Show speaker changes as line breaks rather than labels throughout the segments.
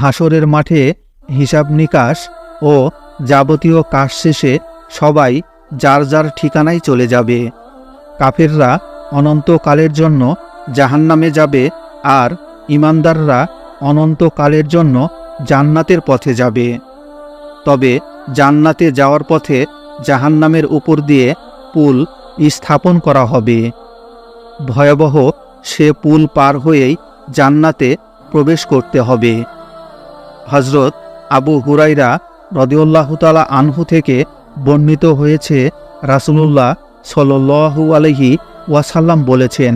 হাসরের মাঠে হিসাব নিকাশ ও যাবতীয় কাজ শেষে সবাই যার যার ঠিকানায় চলে যাবে। কাফেররা অনন্তকালের জন্য জাহান্নামে যাবে আর ইমানদাররা অনন্তকালের জন্য জান্নাতের পথে যাবে। তবে জান্নাতে যাওয়ার পথে জাহান্নামের উপর দিয়ে পুল স্থাপন করা হবে। ভয়াবহ সে পুল পার হয়েই জান্নাতে প্রবেশ করতে হবে। হজরত আবু হুরাইরা রদিউল্লাহতালা আনহু থেকে বর্ণিত হয়েছে, রাসুলুল্লাহ সল্লু আলহি ওয়াসাল্লাম বলেছেন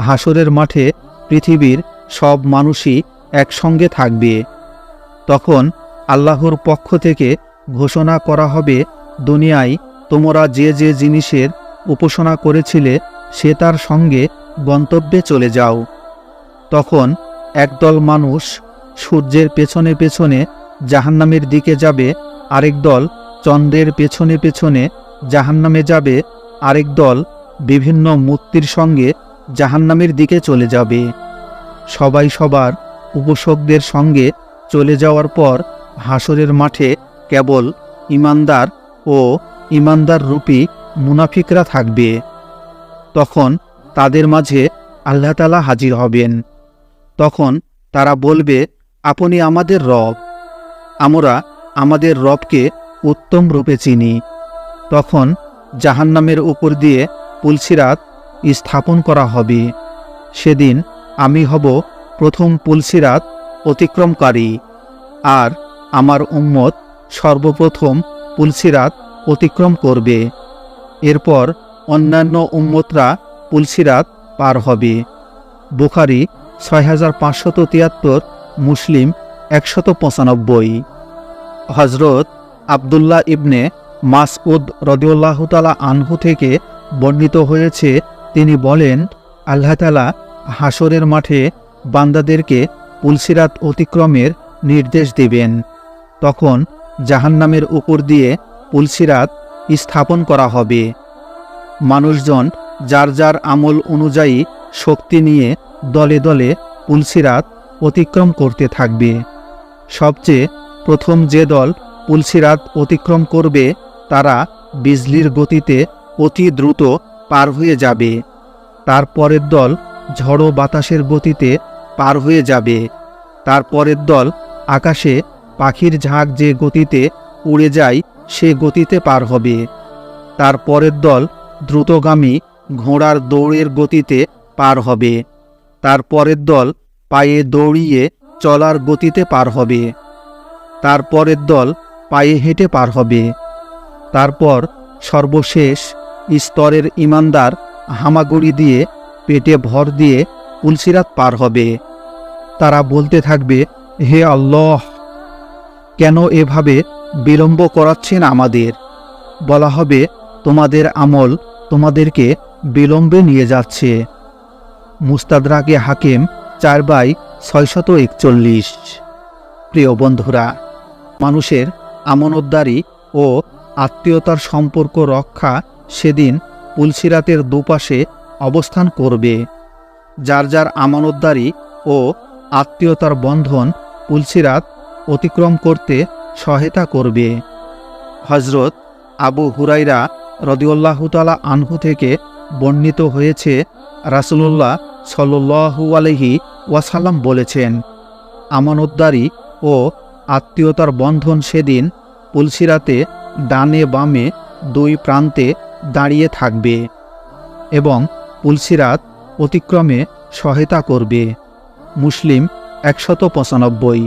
হাসরের মাঠে পৃথিবীর সব মানুষই একসঙ্গে থাকবে। তখন আল্লাহর পক্ষ থেকে ঘোষণা করা হবে, দুনিয়ায় তোমরা যে যে জিনিসের উপাসনা করেছিলে সে তার সঙ্গে গন্তব্যে চলে যাও। তখন একদল মানুষ সূর্যের পেছনে পেছনে জাহান্নামের দিকে যাবে, আরেক দল চন্দ্রের পেছনে পেছনে জাহান্নামে যাবে, আরেক দল বিভিন্ন মূর্তির সঙ্গে জাহান্নামের দিকে চলে যাবে। সবাই সবার উপাসকদের সঙ্গে চলে যাওয়ার পর হাসরের মাঠে কেবল ইমানদার ও ইমানদার রূপী মুনাফিকরা থাকবে। তখন তাদের মাঝে আল্লাহতালা হাজির হবেন। তখন তারা বলবে আপনি আমাদের রব, আমরা আমাদের রবকে উত্তম রূপে চিনি। তখন জাহান্নামের উপর দিয়ে পুলসিরাত স্থাপন করা হবে। সেদিন আমি হব প্রথম পুলসিরাত অতিক্রমকারী, আর আমার উম্মত সর্বপ্রথম পুলসিরাত অতিক্রম করবে। এরপর অন্যান্য উম্মতরা পুলসিরাত পার হবে। বুখারি ছয় হাজার পাঁচশত তিয়াত্তর মুসলিম একশত পঁচানব্বই হজরত আবদুল্লাহ ইবনে মাসউদ রদিউল্লাহতালা আনহু থেকে বর্ণিত হয়েছে, তিনি বলেন, আল্লাহ তালা হাসরের মাঠে বান্দাদেরকে পুলসিরাত অতিক্রমের নির্দেশ দেবেন। তখন জাহান্নামের উপর দিয়ে পুলসিরাত স্থাপন করা হবে। মানুষজন যার যার আমল অনুযায়ী শক্তি নিয়ে দলে দলে পুলসিরাত অতিক্রম করতে থাকবে। সবচেয়ে প্রথম যে দল পুলসিরাত অতিক্রম করবে, তারা বিজলির গতিতে অতি দ্রুত পার হয়ে যাবে। তার পরের দল ঝড়ো বাতাসের গতিতে পার হয়ে যাবে। তার পরের দল আকাশে পাখির ঝাঁক যে গতিতে উড়ে যায়, সে গতিতে পার হবে। তার পরের দল দ্রুতগামী ঘোড়ার দৌড়ের গতিতে পার হবে। তার পরের দল পায়ে দৌড়িয়ে চলার গতিতে পার হবে। তারপরের দল পায়ে হেঁটে পার হবে। তারপর সর্বশেষ স্তরের ইমানদার হামাগুড়ি দিয়ে পেটে ভর দিয়ে পুলসিরাত পার হবে। তারা বলতে থাকবে, হে আল্লাহ, কেন এভাবে বিলম্ব করাচ্ছেন আমাদের? বলা হবে, তোমাদের আমল তোমাদেরকে বিলম্বে নিয়ে যাচ্ছে। মুস্তাদরাকে হাকিম চার বাই ছয়শত একচল্লিশ। প্রিয় বন্ধুরা, মানুষের আমনতদারি ও আত্মীয়তার সম্পর্ক রক্ষা সেদিন পুলসিরাতের দুপাশে অবস্থান করবে। যার যার আমানতদারি ও আত্মীয়তার বন্ধন পুলসিরাত অতিক্রম করতে সহায়তা করবে। হজরত আবু হুরাইরা রদিউল্লাহতালা আনহু থেকে বর্ণিত হয়েছে, রাসুলুল্লাহ সল্লু আলহি ওয়াসাল্লাম বলেছেন, আমানতদারি ও আত্মীয়তার বন্ধন সেদিন পুলসিরাতে ডানে বামে দুই প্রান্তে দাঁড়িয়ে থাকবে এবং পুলসিরাত অতিক্রমে সহায়তা করবে। মুসলিম একশত পঁচানব্বই